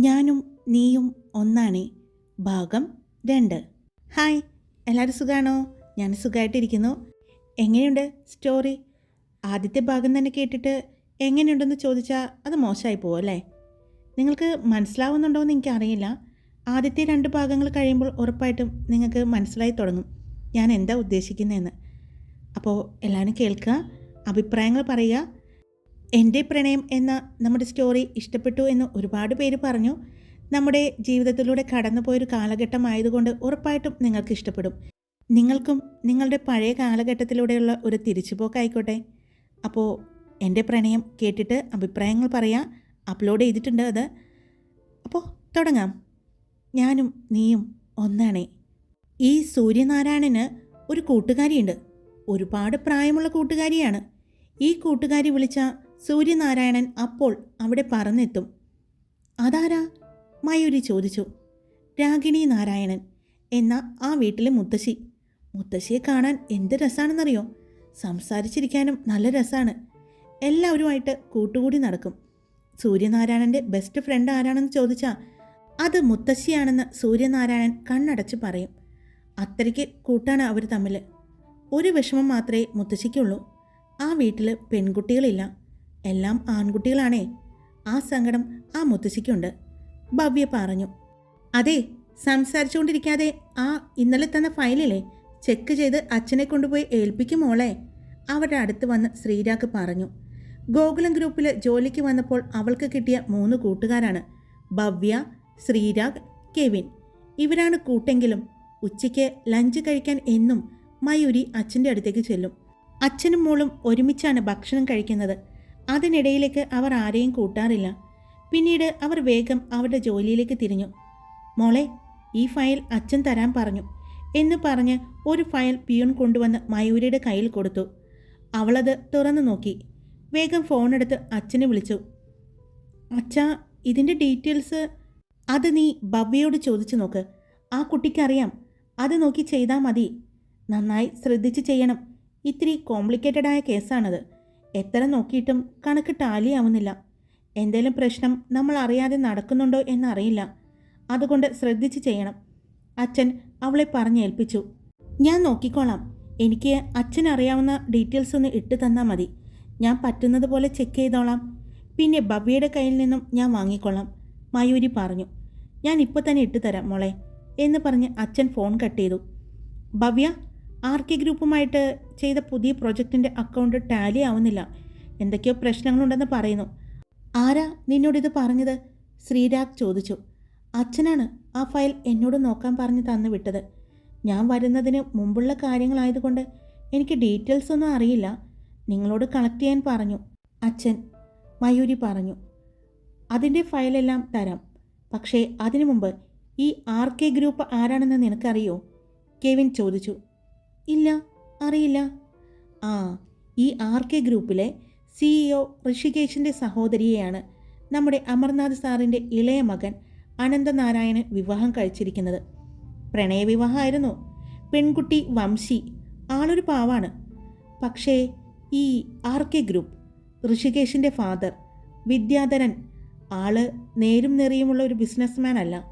ഞാനും നീയും ഒന്നാണേ. ഭാഗം രണ്ട്. ഹായ് എല്ലാവരും സുഖാണോ? ഞാൻ സുഖമായിട്ടിരിക്കുന്നു എങ്ങനെയുണ്ട് സ്റ്റോറി? ആദ്യത്തെ ഭാഗം തന്നെ കേട്ടിട്ട് എങ്ങനെയുണ്ടെന്ന് ചോദിച്ചാൽ അത് മോശമായി പോകും അല്ലേ? നിങ്ങൾക്ക് മനസ്സിലാവുന്നുണ്ടോ എന്ന് എനിക്കറിയില്ല. ആദ്യത്തെ രണ്ട് ഭാഗങ്ങൾ കഴിയുമ്പോൾ ഉറപ്പായിട്ടും നിങ്ങൾക്ക് മനസ്സിലായി തുടങ്ങും. ഞാൻ എന്താ ഉദ്ദേശിക്കുന്നതെന്ന്. അപ്പോൾ എല്ലാവരും കേൾക്കുക അഭിപ്രായങ്ങൾ പറയുക എന്റെ പ്രണയം എന്ന നമ്മുടെ സ്റ്റോറി ഇഷ്ടപ്പെട്ടു എന്ന് ഒരുപാട് പേര് പറഞ്ഞു. നമ്മുടെ ജീവിതത്തിലൂടെ കടന്നുപോയൊരു കാലഘട്ടമായതുകൊണ്ട് ഉറപ്പായിട്ടും നിങ്ങൾക്ക് ഇഷ്ടപ്പെടും. നിങ്ങൾക്കും നിങ്ങളുടെ പഴയ കാലഘട്ടത്തിലൂടെയുള്ള ഒരു തിരിച്ചുപോക്കായിക്കോട്ടെ. അപ്പോൾ എന്റെ പ്രണയം കേട്ടിട്ട് അഭിപ്രായങ്ങൾ പറയാം. അപ്ലോഡ് ചെയ്തിട്ടുണ്ട് അത്. അപ്പോൾ തുടങ്ങാം. ഞാനും നീയും ഒന്നാണേ. ഈ സൂര്യനാരായണന് ഒരു കൂട്ടുകാരിയുണ്ട്. ഒരുപാട് പ്രായമുള്ള കൂട്ടുകാരിയാണ്. ഈ കൂട്ടുകാരി വിളിച്ച സൂര്യനാരായണൻ അപ്പോൾ അവിടെ പറന്നെത്തും. അതാരാ? മയൂരി ചോദിച്ചു. രാഗിണി നാരായണൻ എന്ന ആ വീട്ടിലെ മുത്തശ്ശി. മുത്തശ്ശിയെ കാണാൻ എന്ത് രസമാണെന്നറിയോ സംസാരിച്ചിരിക്കാനും നല്ല രസമാണ് എല്ലാവരുമായിട്ട് കൂട്ടുകൂടി നടക്കും. സൂര്യനാരായണന്റെ ബെസ്റ്റ് ഫ്രണ്ട് ആരാണെന്ന് ചോദിച്ചാൽ അത് മുത്തശ്ശിയാണെന്ന് സൂര്യനാരായണൻ കണ്ണടച്ച് പറയും. അത്രയ്ക്ക് കൂട്ടാണ് അവർ തമ്മിൽ ഒരു വിഷമം മാത്രമേ മുത്തശ്ശിക്കുള്ളൂ. ആ വീട്ടിൽ പെൺകുട്ടികളില്ല. എല്ലാം ആൺകുട്ടികളാണേ. ആ സങ്കടം ആ മുത്തശ്ശിക്കുണ്ട്. ഭവ്യ പറഞ്ഞു അതെ സംസാരിച്ചുകൊണ്ടിരിക്കാതെ ആ ഇന്നലെ തന്ന ഫയലിലെ ചെക്ക് ചെയ്ത് അച്ഛനെ കൊണ്ടുപോയി ഏൽപ്പിക്കും മോളെ. അവരുടെ അടുത്ത് വന്ന് ശ്രീരാഗ് പറഞ്ഞു ഗോകുലം ഗ്രൂപ്പിൽ ജോലിക്ക് വന്നപ്പോൾ അവൾക്ക് കിട്ടിയ മൂന്ന് കൂട്ടുകാരാണ്. ഭവ്യ ശ്രീരാഗ് കെവിൻ. ഇവരാണ് കൂട്ടെങ്കിലും. ഉച്ചയ്ക്ക് ലഞ്ച് കഴിക്കാൻ എന്നും മയൂരി അച്ഛന്റെ അടുത്തേക്ക് ചെല്ലും. അച്ഛനും മോളും ഒരുമിച്ചാണ് ഭക്ഷണം കഴിക്കുന്നത്. അതിനിടയിലേക്ക് അവർ ആരെയും കൂട്ടാറില്ല. പിന്നീട് അവർ വേഗം അവരുടെ ജോലിയിലേക്ക് തിരിഞ്ഞു. മോളെ ഈ ഫയൽ അച്ഛൻ തരാൻ പറഞ്ഞു എന്ന് പറഞ്ഞ് ഒരു ഫയൽ പിയൂൺ കൊണ്ടുവന്ന് മയൂരിയുടെ കയ്യിൽ കൊടുത്തു. അവളത് തുറന്നു നോക്കി. വേഗം ഫോണെടുത്ത് അച്ഛനെ വിളിച്ചു. അച്ഛാ ഇതിന്റെ ഡീറ്റെയിൽസ് അത് നീ ഭവ്യയോട് ചോദിച്ചു നോക്ക്. ആ കുട്ടിക്കറിയാം അത് നോക്കി ചെയ്താൽ മതി. നന്നായി ശ്രദ്ധിച്ച് ചെയ്യണം. ഇത്തിരി കോംപ്ലിക്കേറ്റഡായ കേസാണത്. എത്ര നോക്കിയിട്ടും കണക്ക് ടാലിയാവുന്നില്ല. എന്തേലും പ്രശ്നം നമ്മൾ അറിയാതെ നടക്കുന്നുണ്ടോ എന്നറിയില്ല. അതുകൊണ്ട് ശ്രദ്ധിച്ച് ചെയ്യണം. അച്ഛൻ അവളെ പറഞ്ഞേൽപ്പിച്ചു. ഞാൻ നോക്കിക്കോളാം. എനിക്ക് അച്ഛൻ അറിയാവുന്ന ഡീറ്റെയിൽസ് ഒന്ന് ഇട്ട് തന്നാൽ മതി. ഞാൻ പറ്റുന്നത് പോലെ ചെക്ക് ചെയ്തോളാം. പിന്നെ ബബിയുടെ കയ്യിൽ നിന്നും ഞാൻ വാങ്ങിക്കൊള്ളാം. മയൂരി പറഞ്ഞു. ഞാൻ ഇപ്പോൾ തന്നെ ഇട്ട് തരാം മോളെ എന്ന് പറഞ്ഞ് അച്ഛൻ ഫോൺ കട്ട് ചെയ്തു. ഭവ്യ ആർ കെ ഗ്രൂപ്പുമായിട്ട് ചെയ്ത പുതിയ പ്രൊജക്റ്റിന്റെ അക്കൗണ്ട് ടാലി ആവുന്നില്ല. എന്തൊക്കെയോ പ്രശ്നങ്ങളുണ്ടെന്ന് പറയുന്നു. ആരാ നിന്നോടിത് പറഞ്ഞത്? ശ്രീരാഗ് ചോദിച്ചു. അച്ഛനാണ് ആ ഫയൽ എന്നോട് നോക്കാൻ പറഞ്ഞ് തന്നു വിട്ടത്. ഞാൻ വരുന്നതിന് മുമ്പുള്ള കാര്യങ്ങളായതുകൊണ്ട് എനിക്ക് ഡീറ്റെയിൽസ് ഒന്നും അറിയില്ല. നിങ്ങളോട് കളക്ട് ചെയ്യാൻ പറഞ്ഞു. അച്ഛൻ മയൂരി പറഞ്ഞു. അതിന്റെ ഫയലെല്ലാം തരാം. പക്ഷേ അതിനു മുമ്പ് ഈ ആർ കെ ഗ്രൂപ്പ് ആരാണെന്ന് നിനക്കറിയോ? കെവിൻ ചോദിച്ചു. ഇല്ല. അറിയില്ല. ആ ഈ ആർ കെ ഗ്രൂപ്പിലെ സിഇഒ ഋഷികേശിന്റെ സഹോദരിയെയാണ് നമ്മുടെ അമർനാഥ് സാറിന്റെ ഇളയ മകൻ അനന്തനാരായണൻ വിവാഹം കഴിച്ചിരിക്കുന്നത്. പ്രണയവിവാഹമായിരുന്നു. പെൺകുട്ടി വംശി ആളൊരു പാവാണ്. പക്ഷേ ഈ ആർ കെ ഗ്രൂപ്പ് ഋഷികേശിന്റെ ഫാദർ വിദ്യാധരൻ ആൾ നേരും നെറിയുമുള്ള ഒരു ബിസിനസ്മാൻ അല്ല.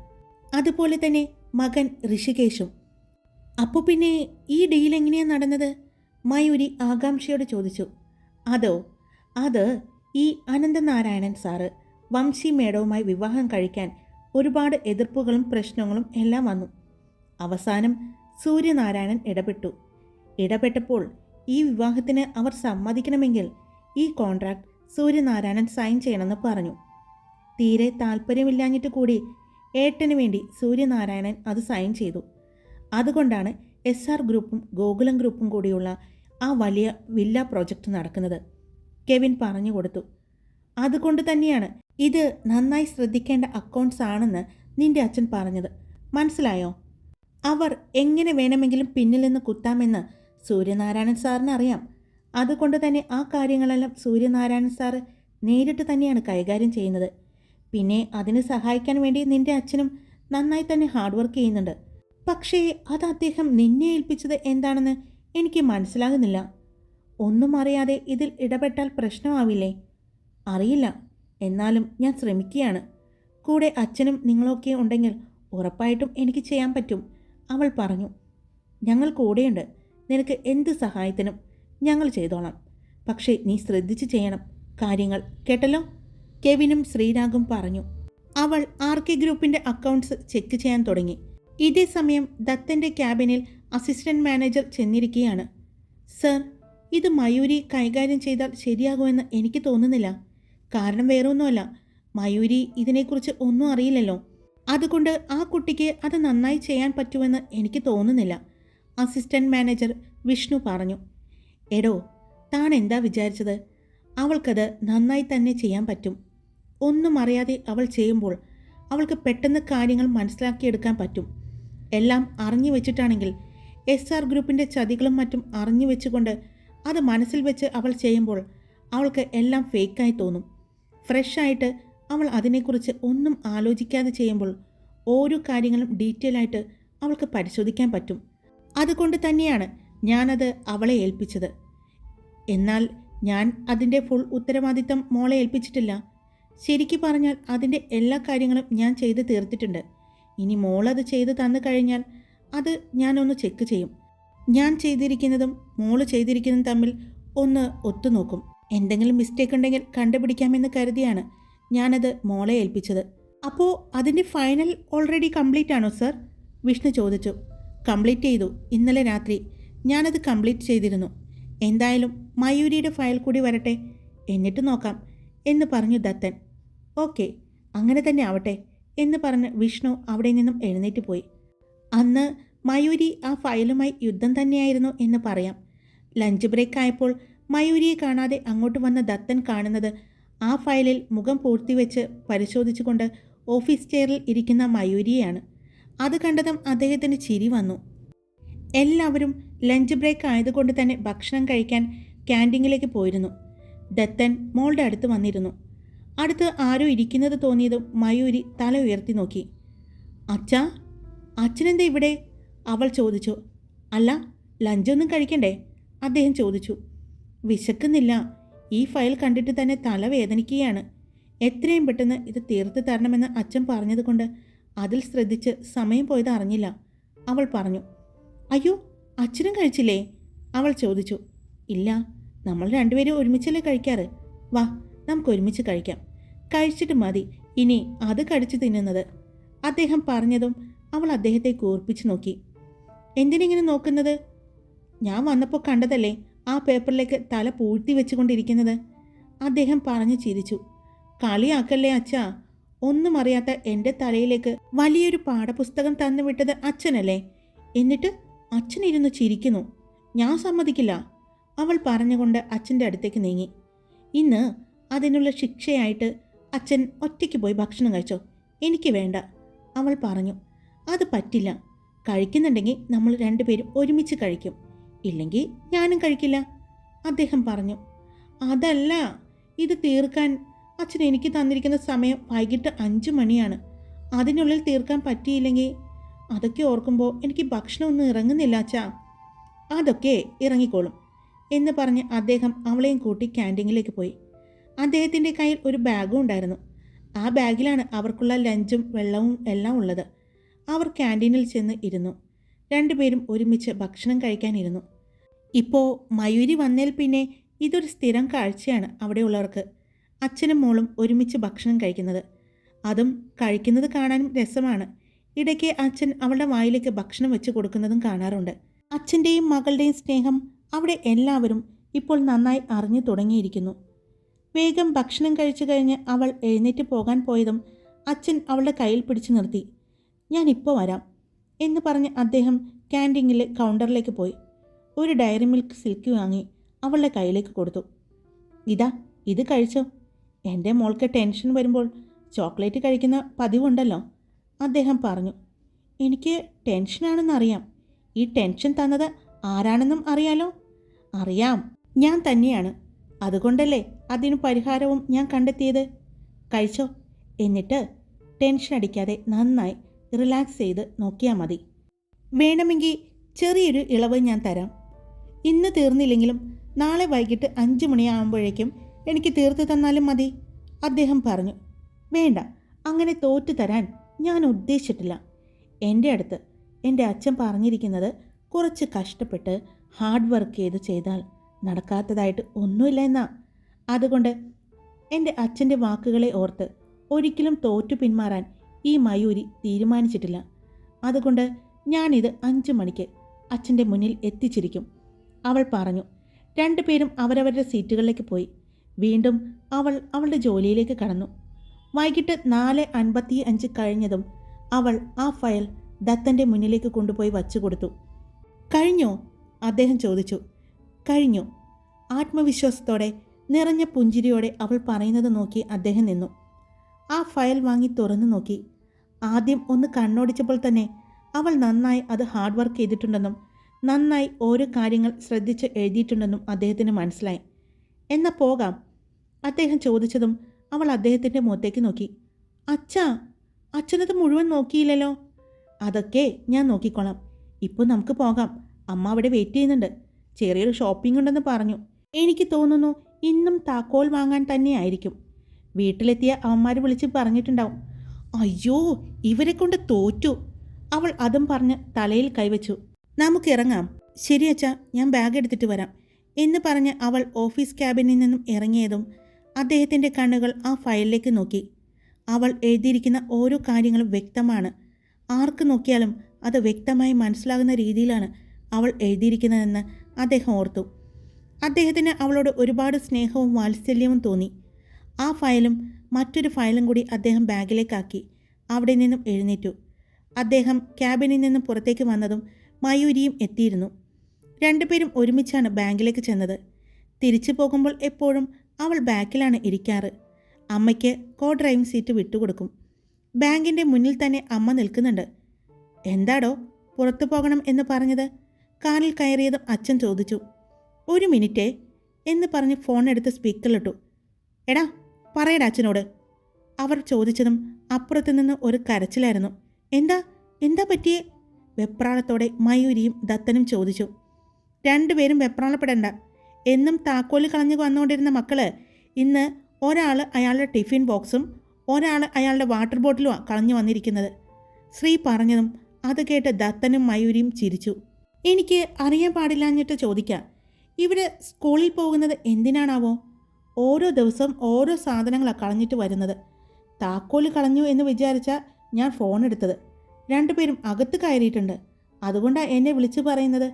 അതുപോലെ തന്നെ മകൻ ഋഷികേശും. അപ്പോൾ പിന്നെ ഈ ഡീൽ എങ്ങനെയാണ് നടന്നത്? മയൂരി ആകാംക്ഷയോട് ചോദിച്ചു. അതോ അത് ഈ അനന്തനാരായണൻ സാറ് വംശി മേഡവുമായി വിവാഹം കഴിക്കാൻ ഒരുപാട് എതിർപ്പുകളും പ്രശ്നങ്ങളും എല്ലാം വന്നു. അവസാനം സൂര്യനാരായണൻ ഇടപെട്ടു. ഇടപെട്ടപ്പോൾ ഈ വിവാഹത്തിന് അവർ സമ്മതിക്കണമെങ്കിൽ ഈ കോൺട്രാക്ട് സൂര്യനാരായണൻ സൈൻ ചെയ്യണമെന്ന് പറഞ്ഞു. തീരെ താല്പര്യമില്ലാഞ്ഞിട്ട് കൂടി ഏട്ടന് വേണ്ടി സൂര്യനാരായണൻ അത് സൈൻ ചെയ്തു. അതുകൊണ്ടാണ് എസ് ആർ ഗ്രൂപ്പും ഗോകുലം ഗ്രൂപ്പും കൂടിയുള്ള ആ വലിയ വില്ല പ്രോജക്റ്റ് നടക്കുന്നത്. കെവിൻ പറഞ്ഞു കൊടുത്തു. അതുകൊണ്ട് തന്നെയാണ് ഇത് നന്നായി ശ്രദ്ധിക്കേണ്ട അക്കൗണ്ട്സ് ആണെന്ന് നിന്റെ അച്ഛൻ പറഞ്ഞത്. മനസ്സിലായോ? അവർ എങ്ങനെ വേണമെങ്കിലും പിന്നിൽ നിന്ന് കുത്താമെന്ന് സൂര്യനാരായണൻ സാറിന് അറിയാം. അതുകൊണ്ട് തന്നെ ആ കാര്യങ്ങളെല്ലാം സൂര്യനാരായണൻ സാറ് നേരിട്ട് തന്നെയാണ് കൈകാര്യം ചെയ്യുന്നത്. പിന്നെ അതിന് സഹായിക്കാൻ വേണ്ടി നിന്റെ അച്ഛനും നന്നായി തന്നെ ഹാർഡ് വർക്ക് ചെയ്യുന്നുണ്ട്. പക്ഷേ അത് അദ്ദേഹം നിന്നെ ഏൽപ്പിച്ചത് എന്താണെന്ന് എനിക്ക് മനസ്സിലാകുന്നില്ല. ഒന്നും അറിയാതെ ഇതിൽ ഇടപെട്ടാൽ പ്രശ്നമാവില്ലേ? അറിയില്ല. എന്നാലും ഞാൻ ശ്രമിക്കുകയാണ്. കൂടെ അച്ഛനും നിങ്ങളൊക്കെ ഉണ്ടെങ്കിൽ ഉറപ്പായിട്ടും എനിക്ക് ചെയ്യാൻ പറ്റും അവൾ പറഞ്ഞു. ഞങ്ങൾ കൂടെയുണ്ട്. നിനക്ക് എന്ത് സഹായത്തിനും ഞങ്ങൾ ചെയ്തോളാം. പക്ഷേ നീ ശ്രദ്ധിച്ച് ചെയ്യണം. കാര്യങ്ങൾ കേട്ടല്ലോ? കെവിനും ശ്രീരാഗും പറഞ്ഞു. അവൾ ആർ കെ ഗ്രൂപ്പിന്റെ അക്കൗണ്ട്സ് ചെക്ക് ചെയ്യാൻ തുടങ്ങി. ഇതേ സമയം ദത്തന്റെ ക്യാബിനിൽ അസിസ്റ്റന്റ് മാനേജർ ചെന്നിരിക്കുകയാണ്. സർ ഇത് മയൂരി കൈകാര്യം ചെയ്താൽ ശരിയാകുമെന്ന് എനിക്ക് തോന്നുന്നില്ല. കാരണം വേറൊന്നുമല്ല മയൂരി ഇതിനെക്കുറിച്ച് ഒന്നും അറിയില്ലല്ലോ. അതുകൊണ്ട് ആ കുട്ടിക്ക് അത് നന്നായി ചെയ്യാൻ പറ്റുമെന്ന് എനിക്ക് തോന്നുന്നില്ല അസിസ്റ്റന്റ് മാനേജർ വിഷ്ണു പറഞ്ഞു. എടോ താൻ എന്താ വിചാരിച്ചത്? അവൾക്കത് നന്നായി തന്നെ ചെയ്യാൻ പറ്റും. ഒന്നും അറിയാതെ അവൾ ചെയ്യുമ്പോൾ അവൾക്ക് പെട്ടെന്ന് കാര്യങ്ങൾ മനസ്സിലാക്കിയെടുക്കാൻ പറ്റും. എല്ലാം അറിഞ്ഞു വെച്ചിട്ടാണെങ്കിൽ എസ് ആർ ഗ്രൂപ്പിന്റെ ചതികളും മറ്റും അറിഞ്ഞു വെച്ചുകൊണ്ട് അത് മനസ്സിൽ വെച്ച് അവൾ ചെയ്യുമ്പോൾ അവൾക്ക് എല്ലാം ഫേക്കായി തോന്നും. ഫ്രഷായിട്ട് അവൾ അതിനെക്കുറിച്ച് ഒന്നും ആലോചിക്കാതെ ചെയ്യുമ്പോൾ ഓരോ കാര്യങ്ങളും ഡീറ്റെയിൽ ആയിട്ട് അവൾക്ക് പരിശോധിക്കാൻ പറ്റും. അതുകൊണ്ട് തന്നെയാണ് ഞാനത് അവളെ ഏൽപ്പിച്ചത്. എന്നാൽ ഞാൻ അതിന്റെ ഫുൾ ഉത്തരവാദിത്തം മോളെ ഏൽപ്പിച്ചിട്ടില്ല. ശരിക്കു പറഞ്ഞാൽ അതിന്റെ എല്ലാ കാര്യങ്ങളും ഞാൻ ചെയ്ത് തീർത്തിട്ടുണ്ട്. ഇനി മോളത് ചെയ്ത് തന്നു കഴിഞ്ഞാൽ അത് ഞാനൊന്ന് ചെക്ക് ചെയ്യും. ഞാൻ ചെയ്തിരിക്കുന്നതും മോൾ ചെയ്തിരിക്കുന്നതും തമ്മിൽ ഒന്ന് ഒത്തുനോക്കും എന്തെങ്കിലും മിസ്റ്റേക്ക് ഉണ്ടെങ്കിൽ കണ്ടുപിടിക്കാമെന്ന് കരുതിയാണ് ഞാനത് മോളെ ഏൽപ്പിച്ചത്. അപ്പോൾ അതിന്റെ ഫൈനൽ ഓൾറെഡി കംപ്ലീറ്റ് ആണോ സർ വിഷ്ണു ചോദിച്ചു. കംപ്ലീറ്റ് ചെയ്തു. ഇന്നലെ രാത്രി ഞാനത് കംപ്ലീറ്റ് ചെയ്തിരുന്നു. എന്തായാലും മയൂരിയുടെ ഫയൽ കൂടി വരട്ടെ. എന്നിട്ട് നോക്കാം എന്ന് പറഞ്ഞു ദത്തൻ. ഓക്കെ അങ്ങനെ തന്നെ ആവട്ടെ. എന്ന് പറഞ്ഞ് വിഷ്ണു അവിടെ നിന്നും എഴുന്നേറ്റ് പോയി. അന്ന് മയൂരി ആ ഫയലുമായി യുദ്ധം തന്നെയായിരുന്നു എന്ന് പറയാം. ലഞ്ച് ബ്രേക്ക് ആയപ്പോൾ മയൂരിയെ കാണാതെ അങ്ങോട്ട് വന്ന ദത്തൻ കാണുന്നത് ആ ഫയലിൽ മുഖം പൂർത്തിവെച്ച് പരിശോധിച്ചുകൊണ്ട് ഓഫീസ് ചെയറിൽ ഇരിക്കുന്ന മയൂരിയാണ് അത് കണ്ടതും അദ്ദേഹത്തിന് ചിരി വന്നു. എല്ലാവരും ലഞ്ച് ബ്രേക്ക് ആയതുകൊണ്ട് തന്നെ ഭക്ഷണം കഴിക്കാൻ ക്യാന്റീനിലേക്ക് പോയിരുന്നു. ദത്തൻ മോളുടെ അടുത്ത് വന്നിരുന്നു. അടുത്ത് ആരോ ഇരിക്കുന്നത് തോന്നിയതും മയൂരി തല ഉയർത്തി നോക്കി. അച്ഛാ അച്ഛനെന്താ ഇവിടെ? അവൾ ചോദിച്ചു. അല്ല ലഞ്ചൊന്നും കഴിക്കണ്ടേ? അദ്ദേഹം ചോദിച്ചു. വിശക്കുന്നില്ല. ഈ ഫയൽ കണ്ടിട്ട് തന്നെ തല വേദനിക്കുകയാണ്. എത്രയും പെട്ടെന്ന് ഇത് തീർത്ത് തരണമെന്ന് അച്ഛൻ പറഞ്ഞതുകൊണ്ട് അതിൽ ശ്രദ്ധിച്ച് സമയം പോയത് അറിഞ്ഞില്ല. അവൾ പറഞ്ഞു. അയ്യോ അച്ഛനും കഴിച്ചില്ലേ? അവൾ ചോദിച്ചു. ഇല്ല നമ്മൾ രണ്ടുപേരും ഒരുമിച്ചല്ലേ കഴിക്കാറ്. വാ നമുക്ക് ഒരുമിച്ച് കഴിക്കാം. കഴിച്ചിട്ട് മതി. ഇനി അത് കടിച്ചു തിന്നുന്നത്. അദ്ദേഹം പറഞ്ഞതും അവൾ അദ്ദേഹത്തെ കൂർപ്പിച്ചു നോക്കി. എന്തിനിങ്ങനെ നോക്കുന്നത്? ഞാൻ വന്നപ്പോൾ കണ്ടതല്ലേ ആ പേപ്പറിലേക്ക് തല പൂഴ്ത്തി വെച്ചുകൊണ്ടിരിക്കുന്നത്? അദ്ദേഹം പറഞ്ഞു ചിരിച്ചു. കളിയാക്കല്ലേ അച്ഛാ? ഒന്നും അറിയാത്ത എന്റെ തലയിലേക്ക് വലിയൊരു പാഠപുസ്തകം തന്നു വിട്ടത് അച്ഛനല്ലേ? എന്നിട്ട് അച്ഛനിരുന്ന് ചിരിക്കുന്നു. ഞാൻ സമ്മതിക്കില്ല. അവൾ പറഞ്ഞുകൊണ്ട് അച്ഛന്റെ അടുത്തേക്ക് നീങ്ങി. ഇന്ന് അതിനുള്ള ശിക്ഷയായിട്ട് അച്ഛൻ ഒറ്റയ്ക്ക് പോയി ഭക്ഷണം കഴിച്ചോ? എനിക്ക് വേണ്ട. അവൾ പറഞ്ഞു അത് പറ്റില്ല. കഴിക്കുന്നുണ്ടെങ്കിൽ നമ്മൾ രണ്ടുപേരും ഒരുമിച്ച് കഴിക്കും. ഇല്ലെങ്കിൽ ഞാനും കഴിക്കില്ല. അദ്ദേഹം പറഞ്ഞു അതല്ല ഇത് തീർക്കാൻ അച്ഛൻ എനിക്ക് തന്നിരിക്കുന്ന സമയം വൈകിട്ട് അഞ്ച് മണിയാണ്. അതിനുള്ളിൽ തീർക്കാൻ പറ്റിയില്ലെങ്കിൽ അതൊക്കെ ഓർക്കുമ്പോൾ എനിക്ക് ഭക്ഷണമൊന്നും ഇറങ്ങുന്നില്ല അച്ഛാ. അതൊക്കെ ഇറങ്ങിക്കോളും എന്ന് പറഞ്ഞ് അദ്ദേഹം അവളെയും കൂട്ടി ക്യാന്റീനിലേക്ക് പോയി. അദ്ദേഹത്തിന്റെ കയ്യിൽ ഒരു ബാഗും ഉണ്ടായിരുന്നു. ആ ബാഗിലാണ് അവർക്കുള്ള ലഞ്ചും വെള്ളവും എല്ലാം ഉള്ളത്. അവർ ക്യാന്റീനിൽ ചെന്ന് ഇരുന്നു. രണ്ടുപേരും ഒരുമിച്ച് ഭക്ഷണം കഴിക്കാനിരുന്നു. ഇപ്പോൾ മയൂരി വന്നേൽ പിന്നെ ഇതൊരു സ്ഥിരം കാഴ്ചയാണ് അവിടെയുള്ളവർക്ക്. അച്ഛനും മോളും ഒരുമിച്ച് ഭക്ഷണം കഴിക്കുന്നത്. അതും കഴിക്കുന്നത് കാണാനും രസമാണ്. ഇടയ്ക്ക് അച്ഛൻ അവളുടെ വായിലേക്ക് ഭക്ഷണം വെച്ച് കൊടുക്കുന്നതും കാണാറുണ്ട്. അച്ഛന്റെയും മകളുടെയും സ്നേഹം അവിടെ എല്ലാവരും ഇപ്പോൾ നന്നായി അറിഞ്ഞു തുടങ്ങിയിരിക്കുന്നു. വേഗം ഭക്ഷണം കഴിച്ചു കഴിഞ്ഞ് അവൾ എഴുന്നേറ്റ് പോകാൻ പോയതും അച്ഛൻ അവളുടെ കയ്യിൽ പിടിച്ചു നിർത്തി. ഞാൻ ഇപ്പോൾ വരാം എന്ന് പറഞ്ഞ് അദ്ദേഹം ക്യാന്റീനിലെ കൗണ്ടറിലേക്ക് പോയി. ഒരു ഡയറി മിൽക്ക് സിൽക്ക് വാങ്ങി അവളുടെ കയ്യിലേക്ക് കൊടുത്തു. ഇതാ ഇത് കഴിച്ചോ? എന്റെ മോൾക്ക് ടെൻഷൻ വരുമ്പോൾ ചോക്ലേറ്റ് കഴിക്കുന്ന പതിവുണ്ടല്ലോ അദ്ദേഹം പറഞ്ഞു. എനിക്ക് ടെൻഷനാണെന്നറിയാം. ഈ ടെൻഷൻ തന്നത് ആരാണെന്നും അറിയാലോ? അറിയാം. ഞാൻ തന്നെയാണ്. അതുകൊണ്ടല്ലേ അതിന് പരിഹാരവും ഞാൻ കണ്ടെത്തിയത്? കഴിച്ചോ? എന്നിട്ട് ടെൻഷൻ അടിക്കാതെ നന്നായി റിലാക്സ് ചെയ്ത് നോക്കിയാൽ മതി. വേണമെങ്കിൽ ചെറിയൊരു ഇളവ് ഞാൻ തരാം. ഇന്ന് തീർന്നില്ലെങ്കിലും നാളെ വൈകിട്ട് അഞ്ച് മണിയാകുമ്പോഴേക്കും എനിക്ക് തീർത്ത് തന്നാലും മതി അദ്ദേഹം പറഞ്ഞു. വേണ്ട അങ്ങനെ തോറ്റു തരാൻ ഞാൻ ഉദ്ദേശിച്ചിട്ടില്ല. എന്റെ അടുത്ത് എന്റെ അച്ഛൻ പറഞ്ഞിരിക്കുന്നത് കുറച്ച് കഷ്ടപ്പെട്ട് ഹാർഡ് വർക്ക് ചെയ്ത് ചെയ്താൽ നടക്കാത്തതായിട്ട് ഒന്നുമില്ല എന്നാ അതുകൊണ്ട് എന്റെ അച്ഛന്റെ വാക്കുകളെ ഓർത്ത് ഒരിക്കലും തോറ്റു പിന്മാറാൻ ഈ മയൂരി തീരുമാനിച്ചിട്ടില്ല. അതുകൊണ്ട് ഞാനിത് അഞ്ച് മണിക്ക് അച്ഛന്റെ മുന്നിൽ എത്തിച്ചിരിക്കും. അവൾ പറഞ്ഞു രണ്ടുപേരും അവരവരുടെ സീറ്റുകളിലേക്ക് പോയി. വീണ്ടും അവൾ അവളുടെ ജോലിയിലേക്ക് കടന്നു. വൈകിട്ട് നാല് അൻപത്തി അഞ്ച് കഴിഞ്ഞതും അവൾ ആ ഫയൽ ദത്തന്റെ മുന്നിലേക്ക് കൊണ്ടുപോയി വച്ചു കൊടുത്തു കഴിഞ്ഞോ? അദ്ദേഹം ചോദിച്ചു. കഴിഞ്ഞു. ആത്മവിശ്വാസത്തോടെ നിറഞ്ഞ പുഞ്ചിരിയോടെ അവൾ പറയുന്നത് നോക്കി അദ്ദേഹം നിന്നു. ആ ഫയൽ വാങ്ങി തുറന്നു നോക്കി. ആദ്യം ഒന്ന് കണ്ണോടിച്ചപ്പോൾ തന്നെ അവൾ നന്നായി അത് ഹാർഡ് വർക്ക് ചെയ്തിട്ടുണ്ടെന്നും നന്നായി ഓരോ കാര്യങ്ങൾ ശ്രദ്ധിച്ച് എഴുതിയിട്ടുണ്ടെന്നും അദ്ദേഹത്തിന് മനസ്സിലായി. എന്നാ പോകാം അദ്ദേഹം ചോദിച്ചതും അവൾ അദ്ദേഹത്തിന്റെ മുഖത്തേക്ക് നോക്കി. അച്ഛാ അച്ഛനത് മുഴുവൻ നോക്കിയില്ലല്ലോ? അതൊക്കെ ഞാൻ നോക്കിക്കോളാം. ഇപ്പോൾ നമുക്ക് പോകാം. അമ്മ അവിടെ വെയിറ്റ് ചെയ്യുന്നുണ്ട്. ചെറിയൊരു ഷോപ്പിംഗ് ഉണ്ടെന്ന് പറഞ്ഞു. എനിക്ക് തോന്നുന്നു ഇന്നും താക്കോൽ വാങ്ങാൻ തന്നെയായിരിക്കും വീട്ടിലെത്തിയ അവന്മാർ വിളിച്ച് പറഞ്ഞിട്ടുണ്ടാവും. അയ്യോ ഇവരെ കൊണ്ട് തോറ്റു. അവൾ അതും പറഞ്ഞ് തലയിൽ കൈവച്ചു. നമുക്ക് ഇറങ്ങാം. ശരി അച്ഛാ ഞാൻ ബാഗ് എടുത്തിട്ട് വരാം. എന്ന് പറഞ്ഞ് അവൾ ഓഫീസ് ക്യാബിനിൽ നിന്നും ഇറങ്ങിയതും അദ്ദേഹത്തിന്റെ കണ്ണുകൾ ആ ഫയലിലേക്ക് നോക്കി. അവൾ എഴുതിയിരിക്കുന്ന ഓരോ കാര്യങ്ങളും വ്യക്തമാണ്. ആർക്ക് നോക്കിയാലും അത് വ്യക്തമായി മനസ്സിലാകുന്ന രീതിയിലാണ് അവൾ എഴുതിയിരിക്കുന്നതെന്ന് അദ്ദേഹം ഓർത്തു. അദ്ദേഹത്തിന് അവളോട് ഒരുപാട് സ്നേഹവും വാത്സല്യവും തോന്നി. ആ ഫയലും മറ്റൊരു ഫയലും കൂടി അദ്ദേഹം ബാഗിലേക്കാക്കി. അവിടെ നിന്നും എഴുന്നേറ്റു. അദ്ദേഹം ക്യാബിനിൽ നിന്നും പുറത്തേക്ക് വന്നതും മയൂരിയും എത്തിയിരുന്നു. രണ്ടുപേരും ഒരുമിച്ചാണ് ബാങ്കിലേക്ക് ചെന്നത്. തിരിച്ചു പോകുമ്പോൾ എപ്പോഴും അവൾ ബാക്കിലാണ് ഇരിക്കാറ്. അമ്മയ്ക്ക് കോ ഡ്രൈവിംഗ് സീറ്റ് വിട്ടുകൊടുക്കും. ബാങ്കിന്റെ മുന്നിൽ തന്നെ അമ്മ നിൽക്കുന്നുണ്ട്. എന്താടോ പുറത്തു പോകണം എന്ന് പറഞ്ഞത്? കാറിൽ കയറിയതും അച്ഛൻ ചോദിച്ചു ഒരു മിനിറ്റേ എന്ന് പറഞ്ഞ് ഫോൺ എടുത്ത് സ്പീക്കറിലിട്ടു. എടാ പറയടാ അച്ഛനോട്. അവർ ചോദിച്ചതും അപ്പുറത്തു നിന്ന് ഒരു കരച്ചിലായിരുന്നു. എന്താ എന്താ പറ്റിയേ? വെപ്രാളത്തോടെ മയൂരിയും ദത്തനും ചോദിച്ചു. രണ്ടുപേരും വെപ്രാളപ്പെടണ്ട. എന്നും താക്കോൽ കളഞ്ഞു വന്നുകൊണ്ടിരുന്ന മക്കൾ ഇന്ന് ഒരാൾ അയാളുടെ ടിഫിൻ ബോക്സും ഒരാൾ അയാളുടെ വാട്ടർ ബോട്ടിലും കളഞ്ഞു വന്നിരിക്കുന്നത്. ശ്രീ പറഞ്ഞതും അത് കേട്ട് ദത്തനും മയൂരിയും ചിരിച്ചു. എനിക്ക് അറിയാൻ പാടില്ലാഞ്ഞിട്ട് ചോദിക്കാം. ഇവിടെ സ്കൂളിൽ പോകുന്നത് എന്തിനാണാവോ? ഓരോ ദിവസം ഓരോ സാധനങ്ങളാണ് കളഞ്ഞിട്ട് വരുന്നത്. താക്കോൽ കളഞ്ഞു എന്ന് വിചാരിച്ചാൽ ഞാൻ ഫോൺ എടുത്തത്. രണ്ടുപേരും അകത്ത് കയറിയിട്ടുണ്ട്. അതുകൊണ്ടാണ് എന്നെ വിളിച്ചു പറയുന്നത്.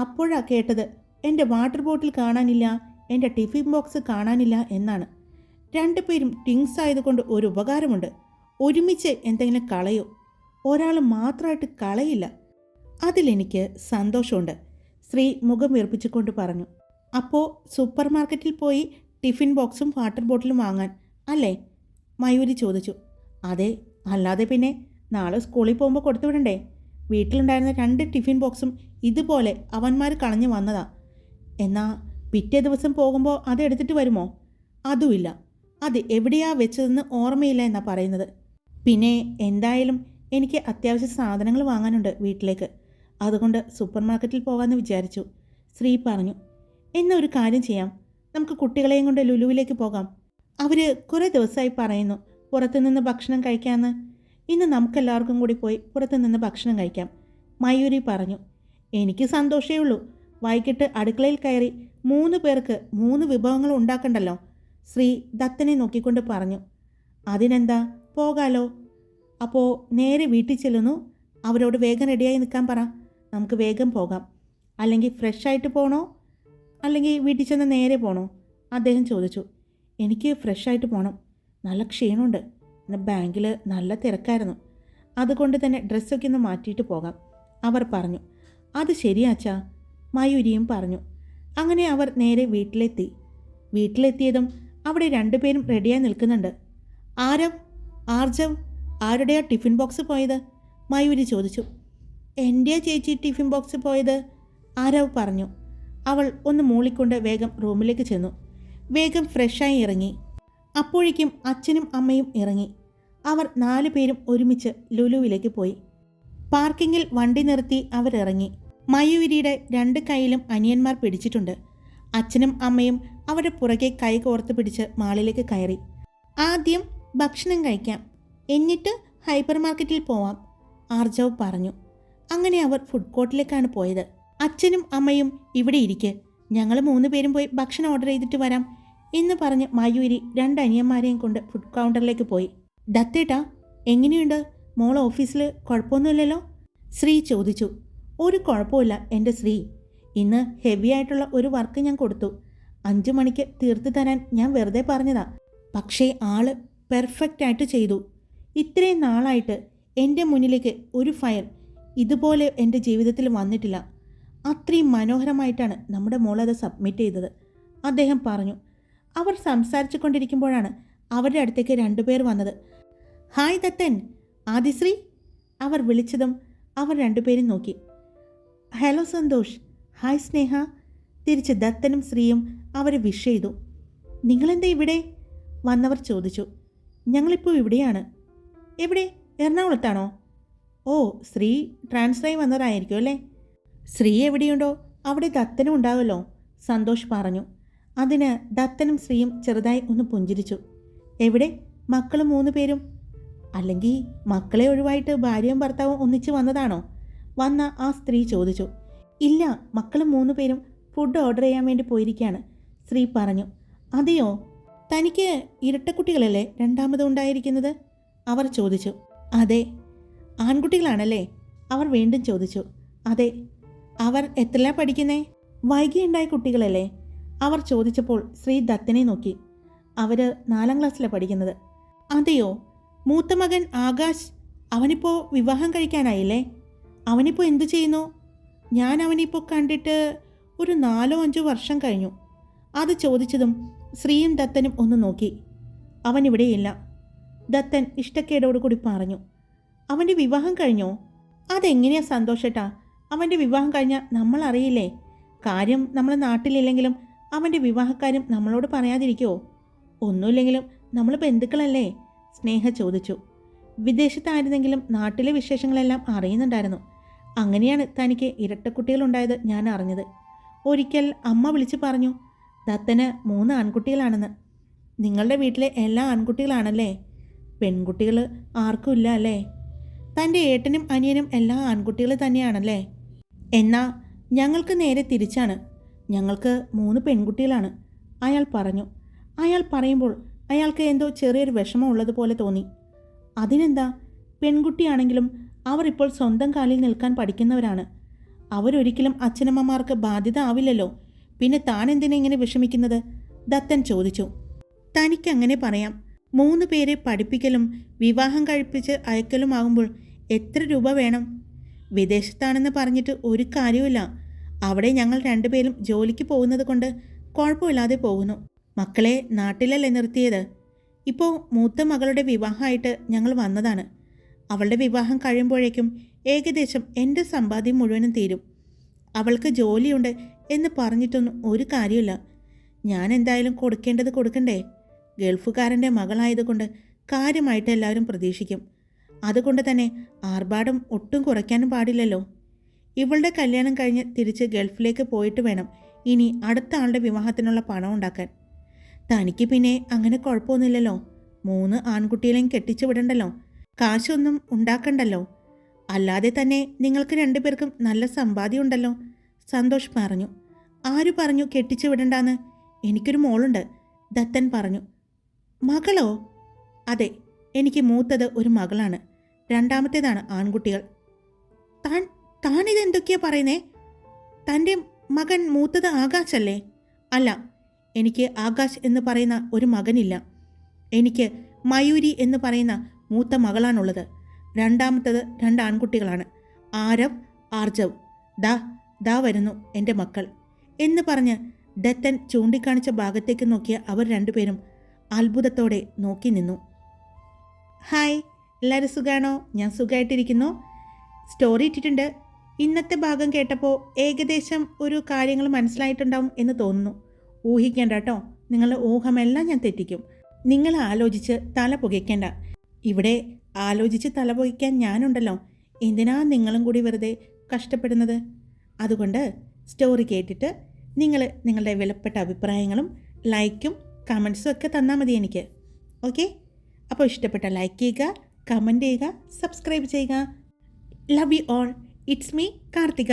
അപ്പോഴാ കേട്ടത് എന്റെ വാട്ടർ ബോട്ടിൽ കാണാനില്ല എന്റെ ടിഫിൻ ബോക്സ് കാണാനില്ല എന്നാണ്. രണ്ടുപേരും ടിങ്സ് ആയതുകൊണ്ട് ഒരു ഉപകാരമുണ്ട്. ഒരുമിച്ച് എന്തെങ്കിലും കളയോ. ഒരാൾ മാത്രമായിട്ട് കളയില്ല. അതിലെനിക്ക് സന്തോഷമുണ്ട്. സ്ത്രീ മുഖം വീർപ്പിച്ചുകൊണ്ട് പറഞ്ഞു അപ്പോൾ സൂപ്പർ മാർക്കറ്റിൽ പോയി ടിഫിൻ ബോക്സും വാട്ടർ ബോട്ടിലും വാങ്ങാൻ അല്ലേ? മയൂരി ചോദിച്ചു അതെ അല്ലാതെ പിന്നെ നാളെ സ്കൂളിൽ പോകുമ്പോൾ കൊടുത്തു വിടണ്ടേ വീട്ടിലുണ്ടായിരുന്ന രണ്ട് ടിഫിൻ ബോക്സും ഇതുപോലെ അവന്മാർ കളഞ്ഞു വന്നതാ. എന്നാൽ പിറ്റേ ദിവസം പോകുമ്പോൾ അത് എടുത്തിട്ട് വരുമോ? അതുമില്ല അത് എവിടെയാ വെച്ചതെന്ന് ഓർമ്മയില്ല എന്നാ പറയുന്നത്. പിന്നെ എന്തായാലും എനിക്ക് അത്യാവശ്യ സാധനങ്ങൾ വാങ്ങാനുണ്ട് വീട്ടിലേക്ക്. അതുകൊണ്ട് സൂപ്പർ മാർക്കറ്റിൽ പോകാമെന്ന് വിചാരിച്ചു. ശ്രീ പറഞ്ഞു എന്നാ ഒരു കാര്യം ചെയ്യാം. നമുക്ക് കുട്ടികളെയും കൊണ്ട് ലുലുവിലേക്ക് പോകാം. അവർ കുറേ ദിവസമായി പറയുന്നു പുറത്തുനിന്ന് ഭക്ഷണം കഴിക്കാമെന്ന് ഇന്ന് നമുക്കെല്ലാവർക്കും കൂടി പോയി പുറത്തുനിന്ന് ഭക്ഷണം കഴിക്കാം. മയൂരി പറഞ്ഞു എനിക്ക് സന്തോഷമേ ഉള്ളൂ. വൈകിട്ട് അടുക്കളയിൽ കയറി മൂന്ന് പേർക്ക് മൂന്ന് വിഭവങ്ങൾ ഉണ്ടാക്കണ്ടല്ലോ. ശ്രീ ദത്തനെ നോക്കിക്കൊണ്ട് പറഞ്ഞു അതിനെന്താ? പോകാലോ. അപ്പോൾ നേരെ വീട്ടിൽ ചെല്ലുന്നു. അവരോട് വേഗം റെഡിയായി നിൽക്കാൻ പറ. നമുക്ക് വേഗം പോകാം. അല്ലെങ്കിൽ ഫ്രഷ് ആയിട്ട് പോകണോ അല്ലെങ്കിൽ വീട്ടിൽ ചെന്ന് നേരെ പോകണോ അദ്ദേഹം ചോദിച്ചു. എനിക്ക് ഫ്രഷ് ആയിട്ട് പോകണം നല്ല ക്ഷീണമുണ്ട്. ഇന്ന് ബാങ്കിൽ നല്ല തിരക്കായിരുന്നു. അതുകൊണ്ട് തന്നെ ഡ്രസ്സൊക്കെ ഒന്ന് മാറ്റിയിട്ട് പോകാം. അവർ പറഞ്ഞു. അത് ശരിയാച്ചാ മയൂരിയും പറഞ്ഞു. അങ്ങനെ അവർ നേരെ വീട്ടിലെത്തി. വീട്ടിലെത്തിയതും അവിടെ രണ്ടുപേരും റെഡിയായി നിൽക്കുന്നുണ്ട്. ആരവ് ആർജവ്? ആരുടെയാ ടിഫിൻ ബോക്സ് പോയത്? മയൂരി ചോദിച്ചു. എന്റെ ചേച്ചി ടിഫിൻ ബോക്സ് പോയത്? ആരവ് പറഞ്ഞു. അവൾ ഒന്ന് മൂളിക്കൊണ്ട് വേഗം റൂമിലേക്ക് ചെന്നു. വേഗം ഫ്രഷായി ഇറങ്ങി. അപ്പോഴേക്കും അച്ഛനും അമ്മയും ഇറങ്ങി. അവർ നാലു പേരും ഒരുമിച്ച് ലുലുവിലേക്ക് പോയി. പാർക്കിങ്ങിൽ വണ്ടി നിർത്തി അവരിറങ്ങി മയൂരിയുടെ രണ്ട് കൈയിലും അനിയന്മാർ പിടിച്ചിട്ടുണ്ട്. അച്ഛനും അമ്മയും അവരുടെ പുറകെ കൈ കോർത്ത് പിടിച്ച് മാളിലേക്ക് കയറി. ആദ്യം ഭക്ഷണം കഴിക്കാം. എന്നിട്ട് ഹൈപ്പർ മാർക്കറ്റിൽ പോവാം ആർജവ് പറഞ്ഞു. അങ്ങനെ അവർ ഫുഡ് കോർട്ടിലേക്കാണ് പോയത്. അച്ഛനും അമ്മയും ഇവിടെ ഇരിക്കെ. ഞങ്ങൾ മൂന്ന് പേരും പോയി ഭക്ഷണം ഓർഡർ ചെയ്തിട്ട് വരാം എന്ന് പറഞ്ഞ് മയൂരി രണ്ട് അനിയന്മാരെയും കൊണ്ട് ഫുഡ് കൗണ്ടറിലേക്ക് പോയി. ദത്തേട്ടാ എങ്ങനെയുണ്ട്? മോൾ ഓഫീസിൽ കുഴപ്പമൊന്നുമില്ലല്ലോ? ശ്രീ ചോദിച്ചു. ഒരു കുഴപ്പമില്ല എന്റെ ശ്രീ. ഇന്ന് ഹെവി ആയിട്ടുള്ള ഒരു വർക്ക് ഞാൻ കൊടുത്തു. അഞ്ച് മണിക്ക് തീർത്തു തരാൻ ഞാൻ വെറുതെ പറഞ്ഞതാ. പക്ഷേ ആൾ പെർഫെക്റ്റായിട്ട് ചെയ്തു. ഇത്രയും നാളായിട്ട് എന്റെ മുന്നിലേക്ക് ഒരു ഫയൽ ഇതുപോലെ എന്റെ ജീവിതത്തിൽ വന്നിട്ടില്ല. അത്രയും മനോഹരമായിട്ടാണ് നമ്മുടെ മോളത് സബ്മിറ്റ് ചെയ്തത്. അദ്ദേഹം പറഞ്ഞു അവർ സംസാരിച്ചു കൊണ്ടിരിക്കുമ്പോഴാണ് അവരുടെ അടുത്തേക്ക് രണ്ടുപേർ വന്നത്. ഹായ് ദത്തൻ ആദിശ്രീ? അവർ വിളിച്ചതും അവർ രണ്ടുപേരും നോക്കി. Hello Santhosh hi Sneha. തിരിച്ച് ദത്തനും ശ്രീയും അവരെ വിഷ് ചെയ്തു. നിങ്ങളെന്താ ഇവിടെ? വന്നവർ ചോദിച്ചു. ഞങ്ങളിപ്പോൾ ഇവിടെയാണ്. എവിടെ? എറണാകുളത്താണോ? ഓ ശ്രീ ട്രാൻസ്ഫറായി വന്നതായിരിക്കും അല്ലേ? ശ്രീ എവിടെയുണ്ടോ? അവിടെ ദത്തനും ഉണ്ടാവുമല്ലോ സന്തോഷ് പറഞ്ഞു. അതിന് ദത്തനും ശ്രീയും ചെറുതായി ഒന്ന് പുഞ്ചിരിച്ചു. എവിടെ? മക്കളും മൂന്ന് പേരും. അല്ലെങ്കിൽ മക്കളെ ഒഴിവായിട്ട് ഭാര്യയും ഭർത്താവും ഒന്നിച്ച് വന്നതാണോ? വന്ന ആ സ്ത്രീ ചോദിച്ചു. ഇല്ല മക്കളും മൂന്ന് പേരും ഫുഡ് ഓർഡർ ചെയ്യാൻ വേണ്ടി പോയിരിക്കുകയാണ് സ്ത്രീ പറഞ്ഞു. അതെയോ? തനിക്ക് ഇരട്ടക്കുട്ടികളല്ലേ രണ്ടാമത് ഉണ്ടായിരിക്കുന്നത്? അവർ ചോദിച്ചു. അതെ ആൺകുട്ടികളാണല്ലേ? അവർ വീണ്ടും ചോദിച്ചു. അതെ അവർ എത്രല്ല പഠിക്കുന്നേ? വൈകിയുണ്ടായ കുട്ടികളല്ലേ? അവർ ചോദിച്ചപ്പോൾ ശ്രീ ദത്തനെ നോക്കി. അവർ നാലാം ക്ലാസ്സിലാണ് പഠിക്കുന്നത്. അതെയോ? മൂത്ത മകൻ ആകാശ് അവനിപ്പോൾ വിവാഹം കഴിക്കാനായില്ലേ? അവനിപ്പോൾ എന്തു ചെയ്യുന്നു? ഞാൻ അവനിപ്പോൾ കണ്ടിട്ട് ഒരു നാലോ അഞ്ചോ വർഷം കഴിഞ്ഞു. അത് ചോദിച്ചതും ശ്രീയും ദത്തനും ഒന്ന് നോക്കി. അവൻ ഇവിടെയില്ല ദത്തൻ ഇഷ്ടക്കേടോടുകൂടി പറഞ്ഞു. അവന്റെ വിവാഹം കഴിഞ്ഞോ? അതെങ്ങനെയാ സന്തോഷട്ടാ? അവന്റെ വിവാഹം കഴിഞ്ഞാൽ നമ്മൾ അറിയില്ലേ കാര്യം നമ്മളെ നാട്ടിലില്ലെങ്കിലും അവന്റെ വിവാഹക്കാര്യം നമ്മളോട് പറയാതിരിക്കുമോ ഒന്നുമില്ലെങ്കിലും നമ്മൾ ബന്ധുക്കളല്ലേ? സ്നേഹ ചോദിച്ചു. വിദേശത്തായിരുന്നെങ്കിലും നാട്ടിലെ വിശേഷങ്ങളെല്ലാം അറിയുന്നുണ്ടായിരുന്നു. അങ്ങനെയാണ് തനിക്ക് ഇരട്ടക്കുട്ടികളുണ്ടായത് ഞാൻ അറിഞ്ഞത്. ഒരിക്കൽ അമ്മ വിളിച്ചു പറഞ്ഞു ദത്തന് മൂന്ന് ആൺകുട്ടികളാണെന്ന്. നിങ്ങളുടെ വീട്ടിലെ എല്ലാ ആൺകുട്ടികളാണല്ലേ? പെൺകുട്ടികൾ ആർക്കും ഇല്ല അല്ലേ? തന്റെ ഏട്ടനും അനിയനും എല്ലാ ആൺകുട്ടികൾ തന്നെയാണല്ലേ? എന്നാ ഞങ്ങൾക്ക് നേരെ തിരിച്ചാണ്. ഞങ്ങൾക്ക് മൂന്ന് പെൺകുട്ടികളാണ്. അയാൾ പറഞ്ഞു. അയാൾ പറയുമ്പോൾ അയാൾക്ക് എന്തോ ചെറിയൊരു വിഷമം ഉള്ളതുപോലെ തോന്നി. അതിനെന്താ? പെൺകുട്ടിയാണെങ്കിലും അവർ ഇപ്പോൾ സ്വന്തം കാലിൽ നിൽക്കാൻ പഠിക്കുന്നവരാണ്. അവരൊരിക്കലും അച്ഛനമ്മമാർക്ക് ബാധ്യത ആവില്ലല്ലോ. പിന്നെ താൻ എന്തിനെ ഇങ്ങനെ വിഷമിക്കുന്നത്? ദത്തൻ ചോദിച്ചു. തനിക്കങ്ങനെ പറയാം. മൂന്ന് പേരെ പഠിപ്പിക്കലും വിവാഹം കഴിപ്പിച്ച് അയക്കലുമാകുമ്പോൾ എത്ര രൂപ വേണം? വിദേശത്താണെന്ന് പറഞ്ഞിട്ട് ഒരു കാര്യവുമില്ല. അവിടെ ഞങ്ങൾ രണ്ടുപേരും ജോലിക്ക് പോകുന്നത് കൊണ്ട് കുഴപ്പമില്ലാതെ പോകുന്നു. മക്കളെ നാട്ടിലല്ലേ നിർത്തിയത്? ഇപ്പോൾ മൂത്ത മകളുടെ വിവാഹമായിട്ട് ഞങ്ങൾ വന്നതാണ്. അവളുടെ വിവാഹം കഴിയുമ്പോഴേക്കും ഏകദേശം എന്റെ സമ്പാദ്യം മുഴുവനും തീരും. അവൾക്ക് ജോലിയുണ്ട് എന്ന് പറഞ്ഞിട്ടൊന്നും ഒരു കാര്യമില്ല ഞാൻ എന്തായാലും കൊടുക്കേണ്ടത് കൊടുക്കണ്ടേ? ഗൾഫുകാരന്റെ മകളായതുകൊണ്ട് കാര്യമായിട്ട് എല്ലാവരും പ്രതീക്ഷിക്കും. അതുകൊണ്ട് തന്നെ ആർഭാടം ഒട്ടും കുറയ്ക്കാനും പാടില്ലല്ലോ. ഇവളുടെ കല്യാണം കഴിഞ്ഞ് തിരിച്ച് ഗൾഫിലേക്ക് പോയിട്ട് വേണം ഇനി അടുത്ത ആളുടെ വിവാഹത്തിനുള്ള പണം ഉണ്ടാക്കാൻ. തനിക്ക് പിന്നെ അങ്ങനെ കുഴപ്പമൊന്നുമില്ലല്ലോ. മൂന്ന് ആൺകുട്ടികളെയും കെട്ടിച്ചു വിടണ്ടല്ലോ. കാശൊന്നും ഉണ്ടാക്കണ്ടല്ലോ. അല്ലാതെ തന്നെ നിങ്ങൾക്ക് രണ്ടുപേർക്കും നല്ല സമ്പാദ്യം ഉണ്ടല്ലോ. സന്തോഷ് പറഞ്ഞു. ആര് പറഞ്ഞു കെട്ടിച്ചു വിടണ്ടാന്ന്? എനിക്കൊരു മോളുണ്ട് ദത്തൻ പറഞ്ഞു. മകളോ? അതെ എനിക്ക് മൂത്തത് ഒരു മകളാണ്. രണ്ടാമത്തേതാണ് ആൺകുട്ടികൾ. താൻ താൻ ഇതെന്തൊക്കെയാ പറയുന്നേ? തന്റെ മകൻ മൂത്തത് ആകാശല്ലേ? അല്ല എനിക്ക് ആകാശ് എന്ന് പറയുന്ന ഒരു മകനില്ല. എനിക്ക് മയൂരി എന്ന് പറയുന്ന മൂത്ത മകളാണുള്ളത്. രണ്ടാമത്തത് രണ്ട് ആൺകുട്ടികളാണ്. ആരവ് ആർജവ്. ദാ ദാ വരുന്നു എന്റെ മക്കൾ. എന്ന് പറഞ്ഞ് ദത്തൻ ചൂണ്ടിക്കാണിച്ച ഭാഗത്തേക്ക് നോക്കിയ അവർ രണ്ടുപേരും അത്ഭുതത്തോടെ നോക്കി നിന്നു. ഹായ് എല്ലാവരും സുഖാണോ? ഞാൻ സുഖമായിട്ടിരിക്കുന്നു സ്റ്റോറി ഇട്ടിട്ടുണ്ട്. ഇന്നത്തെ ഭാഗം കേട്ടപ്പോൾ ഏകദേശം ഒരു കാര്യങ്ങൾ മനസ്സിലായിട്ടുണ്ടാവും എന്ന് തോന്നുന്നു. ഊഹിക്കേണ്ട കേട്ടോ നിങ്ങളുടെ ഊഹമെല്ലാം ഞാൻ തെറ്റിക്കും. നിങ്ങൾ ആലോചിച്ച് തല പുകയ്ക്കേണ്ട. ഇവിടെ ആലോചിച്ച് തല പുകയ്ക്കാൻ ഞാനുണ്ടല്ലോ. എന്തിനാ നിങ്ങളും കൂടി വെറുതെ കഷ്ടപ്പെടുന്നത്? അതുകൊണ്ട് സ്റ്റോറി കേട്ടിട്ട് നിങ്ങൾ നിങ്ങളുടെ വിലപ്പെട്ട അഭിപ്രായങ്ങളും ലൈക്കും കമൻസും ഒക്കെ തന്നാൽ മതി എനിക്ക്. ഓക്കെ അപ്പോൾ ഇഷ്ടപ്പെട്ട ലൈക്ക് ചെയ്യുക കമന്റ് ചെയ്യുക സബ്സ്ക്രൈബ് ചെയ്യുക. Love you all it's me Karthika